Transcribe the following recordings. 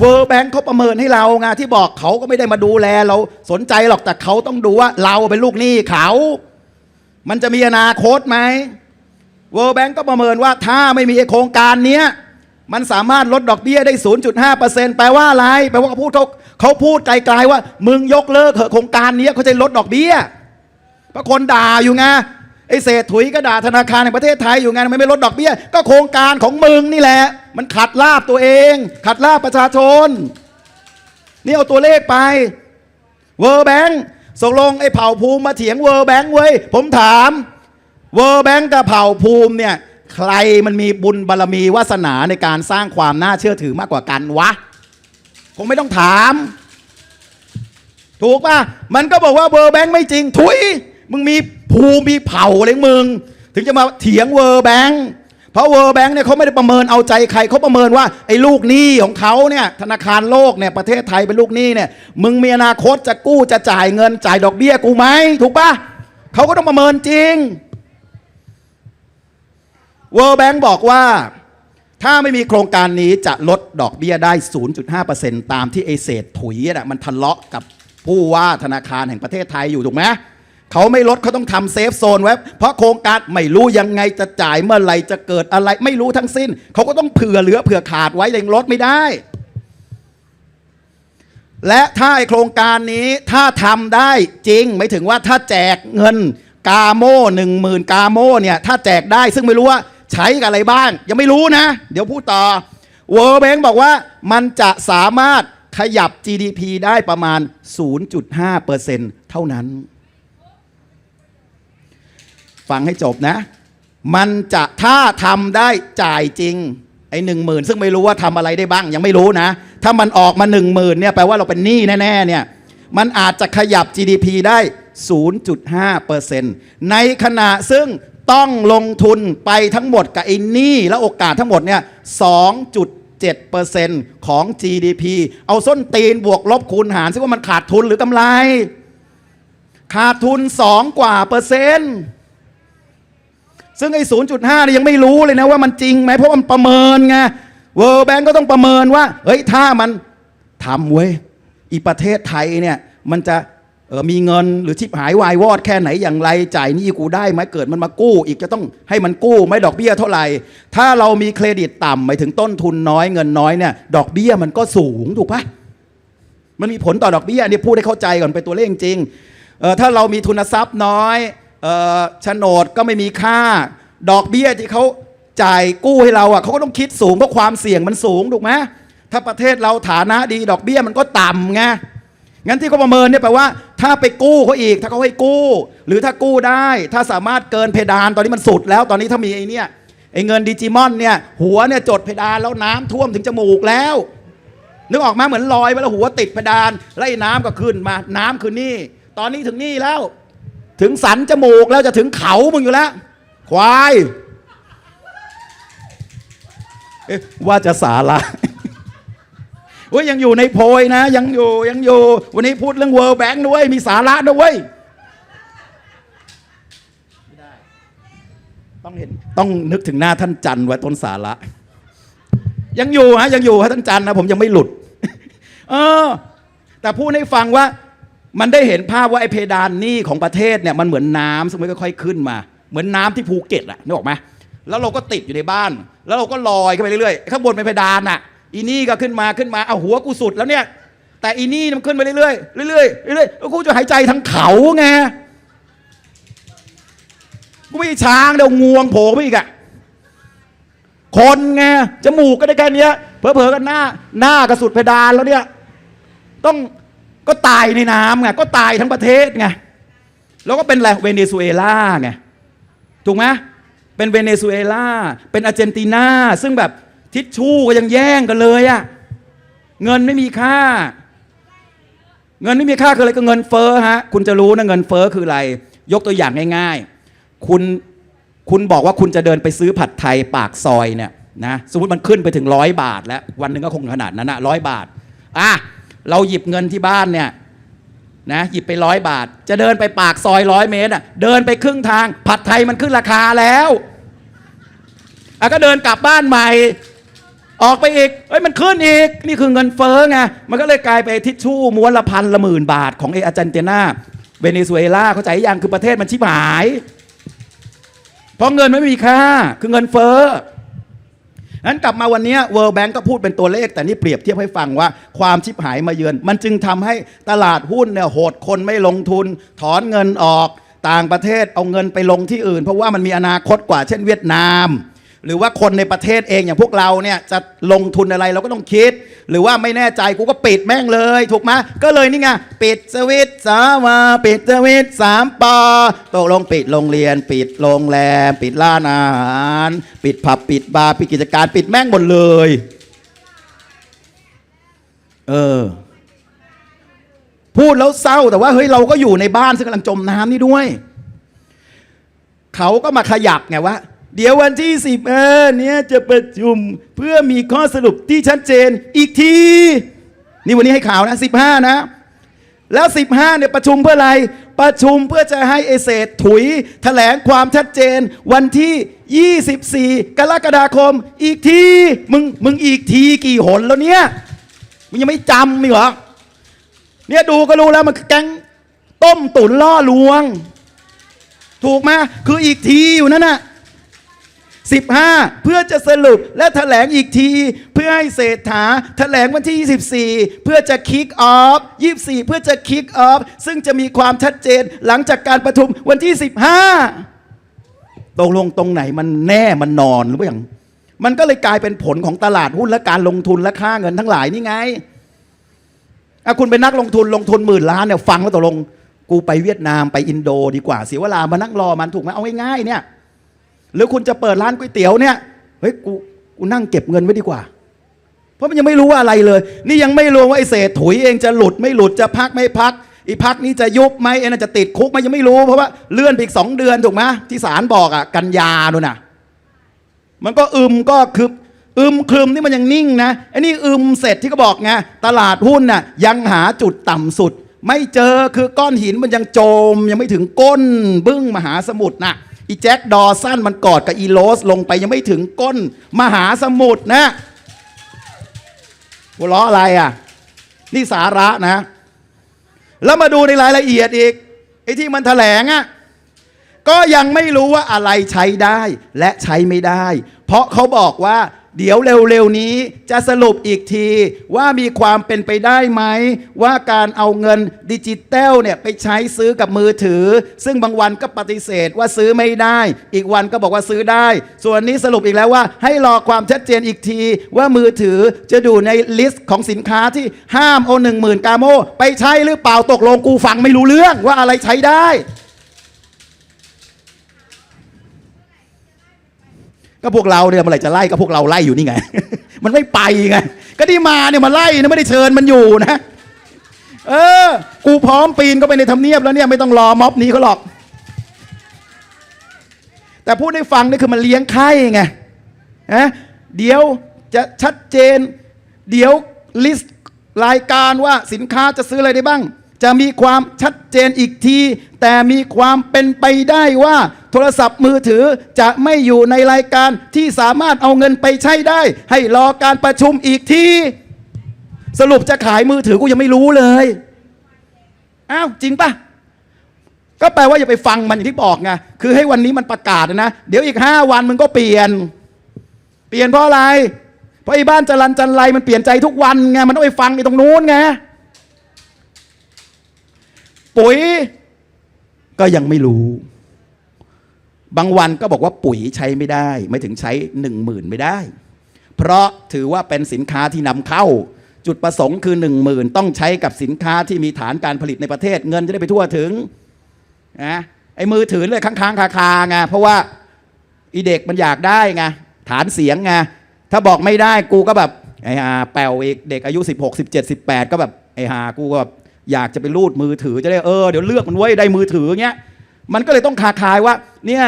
เวอร์แบงค์เขาประเมินให้เราไงที่บอกเขาก็ไม่ได้มาดูแลเราสนใจหรอกแต่เขาต้องดูว่าเราเป็นลูกหนี้เขา มันจะมีอนาคตไหมเวอร์แบงค์ก็ประเมินว่าถ้าไม่มีโครงการเนี้ยมันสามารถลดดอกเบี้ยได้ 0.5%แปลว่าอะไรแปลว่าเขาพูดเขาเขาพูดไกลๆว่า มึงยกเลิกเถอะโครงการนี้เขาจะลดดอกเบี้ยเพราะคนด่าอยู่ไงไอ้เศษถุยก็ด่าธนาคารแห่งประเทศไทยอยู่ไงทำไมไม่ลดดอกเบี้ย ก็โครงการของมึงนี่แหละ มันขัดลาบตัวเอง ขัดลาบประชาชน นี่เอาตัวเลขไปเวอร์แบงค์ส่งลงไอ้เผ่าภูมิมาเถียงเวอร์แบงค์เว้ย ผมถามเวอร์แบงค์กับเผ่าภูมิเนี่ย ใครมันมีบุญบารมีวาสนาในการสร้างความน่าเชื่อถือมากกว่ากันวะ คงไม่ต้องถาม ถูกป่ะ มันก็บอกว่าเวอร์แบงค์ไม่จริง ทุย มึงมีภูมิมีเผ่าอะไรมึง ถึงจะมาเถียงเวอร์แบงค์ เพราะเวอร์แบงค์เนี่ยเขาไม่ได้ประเมินเอาใจใครเขาประเมินว่าไอ้ลูกหนี้ของเขาเนี่ยธนาคารโลกเนี่ยประเทศไทยเป็นลูกหนี้เนี่ยมึงมีอนาคตจะกู้จะจ่ายเงินจ่ายดอกเบี้ยกูไหมถูกปะเขาก็ต้องประเมินจริง World Bank บอกว่าถ้าไม่มีโครงการนี้จะลดดอกเบี้ยได้ 0.5%ตามที่ไอเศษถุยน่ะมันทะเลาะกับผู้ว่าธนาคารแห่งประเทศไทยอยู่ถูกไหม เขาไม่ลดเขาต้องทำเซฟโซนไว้เพราะโครงการไม่รู้ยังไงจะจ่ายเมื่อไหร่จะเกิดอะไร ไม่รู้ทั้งสิ้น เขาก็ต้องเผื่อเหลือเผื่อขาดไว้ยังลดไม่ได้ และถ้าโครงการนี้ถ้าทำได้จริงหมายถึงว่าถ้าแจกเงินกาโม่หนึ่งหมื่นกาโม่เนี่ยถ้าแจกได้ซึ่งไม่รู้ว่าใช้กับอะไรบ้าง ยังไม่รู้นะ เดี๋ยวพูดต่อ World Bank บอกว่ามันจะสามารถขยับ GDP ได้ประมาณ 0.5%เท่านั้น ฟังให้จบนะ มันจะถ้าทำได้จ่ายจริง ไอ้หนึ่งหมื่นซึ่งไม่รู้ว่าทำอะไรได้บ้างยังไม่รู้นะ ถ้ามันออกมาหนึ่งหมื่นเนี่ยแปลว่าเราเป็นหนี้แน่ๆเนี่ยมันอาจจะขยับ GDP ได้ 0.5%ในขณะซึ่งต้องลงทุนไปทั้งหมดกับไอ้หนี้และโอกาสทั้งหมดเนี่ย 2.7%ของ GDP เอาส้นตีนบวกลบคูณหารซึ่งว่ามันขาดทุนหรือกำไร ขาดทุน 2 กว่าเปอร์เซ็นต์ ซึ่งไอ้0.5เนี่ยยังไม่รู้เลยนะว่ามันจริงไหมเพราะมันประเมินไง World Bank ก็ต้องประเมินว่าเฮ้ยถ้ามันทำเว้ยอีประเทศไทยเนี่ยมันจะเออมีเงินหรือชิบหายวายวอดแค่ไหนอย่างไรจ่ายนี้กูได้ไหมเกิดมันมากู้ อีกจะต้องให้มันกู้ไม่ดอกเบี้ยเท่าไหร่ ถ้าเรามีเครดิตต่ำหมายถึงต้นทุนน้อยเงินน้อยเนี่ยดอกเบี้ยมันก็สูงถูกปะมันมีผลต่อดอกเบี้ยนี่พูดให้เข้าใจก่อนเป็นตัวเลขจริงเออถ้าเรามีทุนทรัพย์น้อย โฉนดก็ไม่มีค่า ดอกเบี้ยที่เขาจ่ายกู้ให้เราอะเขาก็ต้องคิดสูงเพราะความเสี่ยงมันสูงถูกไหมถ้าประเทศเราฐานะดีดอกเบี้ยมันก็ต่ำไงงั้นที่เขาประเมินเนี่ยแปลว่า ถ้าไปกู้เขาอีก ถ้าเขาให้กู้ หรือถ้ากู้ได้ ถ้าสามารถเกินเพดานตอนนี้มันสุดแล้วตอนนี้ถ้ามีไอ้เนี่ยไอ้เงินดิจิมอนเนี่ยหัวเนี่ยจดเพดานแล้วน้ำท่วมถึงจมูกแล้ว นึกออกมาเหมือนลอยไปแล้วหัวติดเพดานแล้วไอ้น้ำก็ขึ้นมาน้ำคือนี่ ตอนนี้ถึงนี่แล้ว ถึงสันจมูกแล้วจะถึงเขามึงอยู่แล้ว ควายว่าจะสาระเว้ยยังอยู่ในโพยนะ ยังอยู่ยังอยู่ วันนี้พูดเรื่อง World Bank ด้วยมีสาระด้วยต้องเห็นต้องนึกถึงหน้าท่านจันไว้ต้นสาระ ยังอยู่ฮะยังอยู่ฮะท่านจันนะผมยังไม่หลุด เออ แต่พูดให้ฟังว่า มันได้เห็นภาพว่าไอ้เพดานหนี้ของประเทศเนี่ยมันเหมือนน้ำซึ่งมันค่อยๆขึ้นมา เหมือนน้ำที่ภูเก็ตอะนึกออกไหมแล้วเราก็ติดอยู่ในบ้าน แล้วเราก็ลอยขึ้นไปเรื่อยๆข้างบนเป็นเพดานอะอีนี่ก็ขึ้นมาขึ้นมาเอาหัวกูสุดแล้วเนี่ย แต่อีนี่มันขึ้นไปเรื่อยๆเรื่อยๆเรื่อยๆแล้วกูจะหายใจทั้งเขาไงกูไม่ช้างเดี๋ยวงวงโผล่ไปอีกอะคนไงจมูกก็ได้แค่นี้เผลอๆกันหน้า หน้ากระสุดเพดานแล้วเนี่ย ต้อง ก็ตายในน้ำไงก็ตายทั้งประเทศไงแล้วก็เป็นอะไรเวเนซุเอลาไงถูกไหมเป็นเวเนซุเอลาเป็นอาร์เจนตินาซึ่งแบบทิชชู่ก็ยังแย่งกันเลยอะเงินไม่มีค่า เงินไม่มีค่าคืออะไรก็เงินเฟ้อฮะคุณจะรู้นะเงินเฟ้อคืออะไร ยกตัวอย่างง่ายๆ คุณคุณบอกว่าคุณจะเดินไปซื้อผัดไทยปากซอยเนี่ยนะสมมติมันขึ้นไปถึงร้อยบาท แล้ววันหนึ่งก็คงขนาดนั้นนะร้อยบาทอะ เราหยิบเงินที่บ้านเนี่ยนะหยิบไปร้อยบาท จะเดินไปปากซอยร้อยเมตรอะเดินไปครึ่งทาง ผัดไทยมันขึ้นราคาแล้วอะก็เดินกลับบ้านใหม่ ออกไปอีกเอ้ยมันขึ้นอีก นี่คือเงินเฟ้อไงมันก็เลยกลายไปทิชชู่ม้วนละพันละหมื่นบาทของเออาร์เจนตินาเวเนซุเอลาเข้าใจยังคือประเทศมันชิบหาย เพราะเงินไม่มีค่าคือเงินเฟ้อ นั้นกลับมาวันนี้ World Bank ก็พูดเป็นตัวเลข แต่นี่เปรียบเทียบให้ฟังว่าความชิบหายมาเยือน มันจึงทำให้ตลาดหุ้นเนี่ยโหดคนไม่ลงทุน ถอนเงินออก ต่างประเทศเอาเงินไปลงที่อื่น เพราะว่ามันมีอนาคตกว่าเช่นเวียดนาม หรือว่าคนในประเทศเองอย่างพวกเราเนี่ยจะลงทุนอะไรเราก็ต้องคิด หรือว่าไม่แน่ใจกูก็ปิดแม่งเลย ถูกไหมก็เลยนี่ไงปิดสวิตช์สาวาปิดสวิตช์สามปอตกลงปิดโรงเรียน ปิดโรงแรม ปิดร้านอาหาร ปิดผับปิดบาร์ปิดกิจการปิดแม่งหมดเลย เออ พูดแล้วเศร้าแต่ว่าเฮ้ยเราก็อยู่ในบ้านซึ่งกำลังจมน้ำนี่ด้วย เขาก็มาขยับไงว่า เดี๋ยววันที่สิบเออเนี่ยจะประชุมเพื่อมีข้อสรุปที่ชัดเจนอีกที นี่วันนี้ให้ข่าวนะสิบห้านะ แล้วสิบห้าเนี่ยประชุมเพื่ออะไร ประชุมเพื่อจะให้เอเศษถุยแถลงความชัดเจน วันที่ 24 กรกฎาคม อีกที มึงมึงอีกทีกี่หนแล้วเนี่ย มึงยังไม่จำนี่เหรอเนี่ยดูก็รู้แล้วมันแก๊งต้มตุ๋นล่อลวง ถูกไหมคืออีกทีอยู่นั่นน่ะ สิบห้าเพื่อจะสรุปและแถลงอีกที เพื่อให้เศรษฐาแถลงวันที่ 24 เพื่อจะคิกออฟ 24 เพื่อจะคิกออฟ ซึ่งจะมีความชัดเจนหลังจากการประชุมวันที่ 15 ตกลงตรงไหนมันแน่มันนอนหรือเปล่าอย่างมันก็เลยกลายเป็นผลของตลาดหุ้นและการลงทุนและค่าเงินทั้งหลายนี่ไงอะคุณเป็นนักลงทุนลงทุนหมื่นล้านเนี่ยฟังว่าตกลง กูไปเวียดนามไปอินโดดีกว่าเสียเวลามานั่งรอมันถูกไหมเอาง่ายๆเนี่ย หรือคุณจะเปิดร้านก๋วยเตี๋ยวเนี่ยเฮ้ยกูกูนั่งเก็บเงินไว้ดีกว่า เพราะมันยังไม่รู้ว่าอะไรเลย นี่ยังไม่รวมว่าไอ้เศษถุยเองจะหลุดไม่หลุดจะพักไม่พักอีพักนี้จะยุบไหมเอ็นจะติดคุกไหมยังไม่รู้เพราะว่าเลื่อนไปอีกสองเดือนถูกไหมที่ศาลบอกอะกันยาดูนน่ะ มันก็อึมก็คืออึมครึมนี่มันยังนิ่งนะไอ้นี่อึมเสร็จที่เขาบอกไงตลาดหุ้นน่ะยังหาจุดต่ำสุด ไม่เจอคือก้อนหินมันยังโจมยังไม่ถึงก้นบึ้งมหาสมุทรน่ะ อีแจ็คดอสั้นมันกอดกับอีโลสลงไปยังไม่ถึงก้น มหาสมุทรนะหัวเราะอะไรอะ นี่สาระนะ แล้วมาดูในรายละเอียดอีกไอ้ที่มันแถลงอะก็ยังไม่รู้ว่าอะไรใช้ได้และใช้ไม่ได้ เพราะเขาบอกว่า เดี๋ยวเร็วๆนี้จะสรุปอีกทีว่ามีความเป็นไปได้ไหม ว่าการเอาเงินดิจิตอลเนี่ยไปใช้ซื้อกับมือถือ ซึ่งบางวันก็ปฏิเสธว่าซื้อไม่ได้ อีกวันก็บอกว่าซื้อได้ ส่วนนี้สรุปอีกแล้วว่า ให้รอความชัดเจนอีกที ว่ามือถือจะดูในลิสต์ของสินค้าที่ห้ามเอาหนึ่งหมื่นกาโมไปใช้หรือเปล่าตกลงกูฟังไม่รู้เรื่องว่าอะไรใช้ได้ ก็พวกเราเนี่ยเมื่อไหร่จะไล่ก็พวกเราไล่อยู่นี่ไง มันไม่ไปไง ก็ที่มาเนี่ยมาไล่นะไม่ได้เชิญมันอยู่นะ เออ กูพร้อมปีนก็ไปในทำเนียบแล้วเนี่ยไม่ต้องรอม็อบนี้เขาหรอก แต่พูดให้ฟังนี่คือมันเลี้ยงไข่ไงนะเดี๋ยวจะชัดเจน เดี๋ยวลิสต์รายการว่าสินค้าจะซื้ออะไรได้บ้าง จะมีความชัดเจนอีกที แต่มีความเป็นไปได้ว่า โทรศัพท์มือถือจะไม่อยู่ในรายการที่สามารถเอาเงินไปใช้ได้ ให้รอการประชุมอีกที สรุปจะขายมือถือกูยังไม่รู้เลยอ้าวจริงปะก็แปลว่าอย่าไปฟังมันอย่างที่บอกไงคือให้วันนี้มันประกาศนะ เดี๋ยวอีกห้าวันมันก็เปลี่ยน เปลี่ยนเพราะอะไร เพราะไอ้บ้านจรันจันไรมันเปลี่ยนใจทุกวันไงมันต้องไปฟังไอ้ตรงนู้นไง ปุ๋ย ก็ยังไม่รู้ บางวันก็บอกว่าปุ๋ยใช้ไม่ได้ ไม่ถึงใช้หนึ่งหมื่นไม่ได้ เพราะถือว่าเป็นสินค้าที่นำเข้า จุดประสงค์คือหนึ่งหมื่นต้องใช้กับสินค้าที่มีฐานการผลิตในประเทศ เงินจะได้ไปทั่วถึงนะไอ้มือถือเลยค้างๆคาๆไงเพราะว่าอีเด็กมันอยากได้ไงฐานเสียงไงถ้าบอกไม่ได้กูก็แบบไอ้หาแปลวอีกเด็กอายุ 16 17 18 ก็แบบไอ้หากูก็แบบ อยากจะไปรูดมือถือจะได้เออเดี๋ยวเลือกมันไว้ได้มือถือเงี้ยมันก็เลยต้องคาคายว่าเนี่ย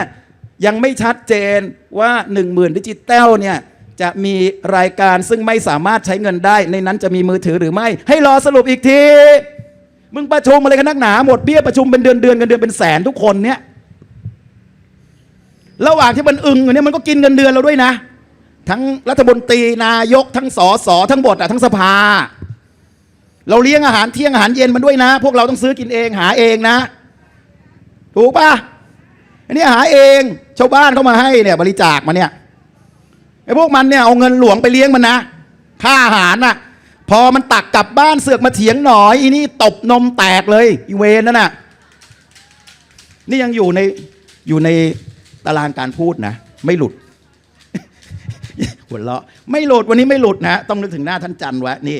ยังไม่ชัดเจนว่า 1 0,000ดิจิตอลเนี่ยจะมีรายการซึ่งไม่สามารถใช้เงินได้ ในนั้นจะมีมือถือหรือไม่ ให้รอสรุปอีกที มึงประชุมอะไรกันนักหนาหมดเบี้ยประชุมเป็นเดือนเดือนกันเดือนเป็นแสนทุกคนเนี่ยระหว่างที่มันอึงอยู่เนี่ยมันก็กินเงินเดือนเราด้วยนะ ทั้งรัฐมนตรีนายกทั้งสอสอทั้งบทอะทั้งสภา เราเลี้ยงอาหารเที่ยงอาหารเย็นมันด้วยนะ พวกเราต้องซื้อกินเองหาเองนะ ถูกปะอันนี้หาเองชาวบ้านเข้ามาให้เนี่ย บริจาคมาเนี่ยไอ้พวกมันเนี่ยเอาเงินหลวงไปเลี้ยงมันนะค่าอาหารน่ะ พอมันตักกลับบ้านเสือกมาเถียงหน่อยอีนี่ตบนมแตกเลยอีเวนนั่นน่ะนี่ยังอยู่ในอยู่ในตารางการพูดนะ ไม่หลุดหัวเราะไม่หลุดวันนี้ไม่หลุดนะ ต้องนึกถึงหน้าท่านจันทร์ไว้นี่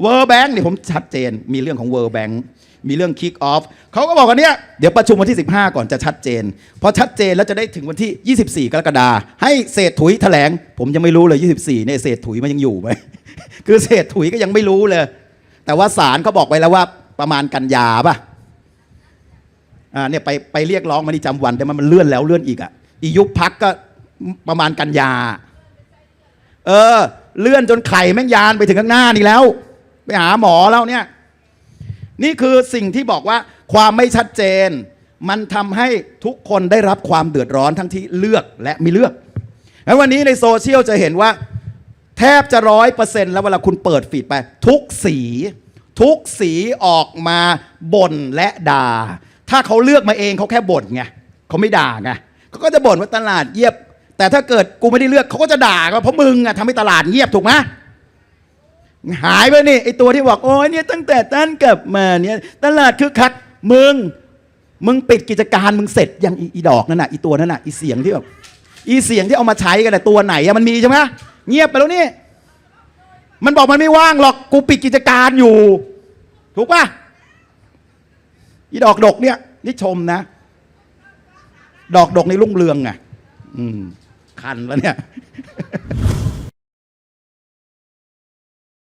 เวอร์แบงค์เนี่ยผมชัดเจน มีเรื่องของเวอร์แบงค์มีเรื่องคิกออฟเขาก็บอกว่าเนี่ยเดี๋ยวประชุมวันที่ 15 ก่อนจะชัดเจน พอชัดเจนแล้วจะได้ถึงวันที่ 24 กรกฎาให้เศษถุยแถลง ผมยังไม่รู้เลย 24เนี่ยเศษถุยมันยังอยู่ไหมคือเศษถุยก็ยังไม่รู้เลย แต่ว่าศาลเขาบอกไปแล้วว่าประมาณกันยาป่ะอ่าเนี่ยไปไปเรียกร้องมานี่จำวันแต่มันมันเลื่อนแล้วเลื่อนอีกอะอียุบพักก็ประมาณกันยา เออ เลื่อนจนไข่แม่งยานไปถึงข้างหน้านี่แล้ว ไปหาหมอแล้วเนี่ย นี่คือสิ่งที่บอกว่าความไม่ชัดเจน มันทำให้ทุกคนได้รับความเดือดร้อนทั้งที่เลือกและไม่เลือกแล้ววันนี้ในโซเชียลจะเห็นว่า แทบจะร้อยเปอร์เซ็นต์แล้วเวลาคุณเปิดฟีดไป ทุกสี ทุกสีออกมาบ่นและด่า ถ้าเขาเลือกมาเองเขาแค่บ่นไงเขาไม่ด่าไงเขาก็จะบ่นว่าตลาดเงียบ แต่ถ้าเกิดกูไม่ได้เลือกเขาก็จะด่าก็เพราะมึงอะทำให้ตลาดเงียบถูกไหม หายไปนี่ไอตัวที่บอกโอ้ยเนี่ยตั้งแต่ตั้นกลับมาเนี่ยตลาดคือคักมึงมึงปิดกิจการมึงเสร็จยังอีดอกนั่นน่ะอีตัวนั่นน่ะอีเสียงที่แบบอีเสียงที่เอามาใช้กันแต่ะตัวไหนอะมันมีใช่ไหมเงียบไปแล้วนี่ มันบอกมันไม่ว่างหรอกกูปิดกิจการอยู่ ถูกป่ะอีดอกดกเนี่ยนี่ชมนะ ดอกดกในรุ่งเรืองไงอืมคันแล้วเนี่ย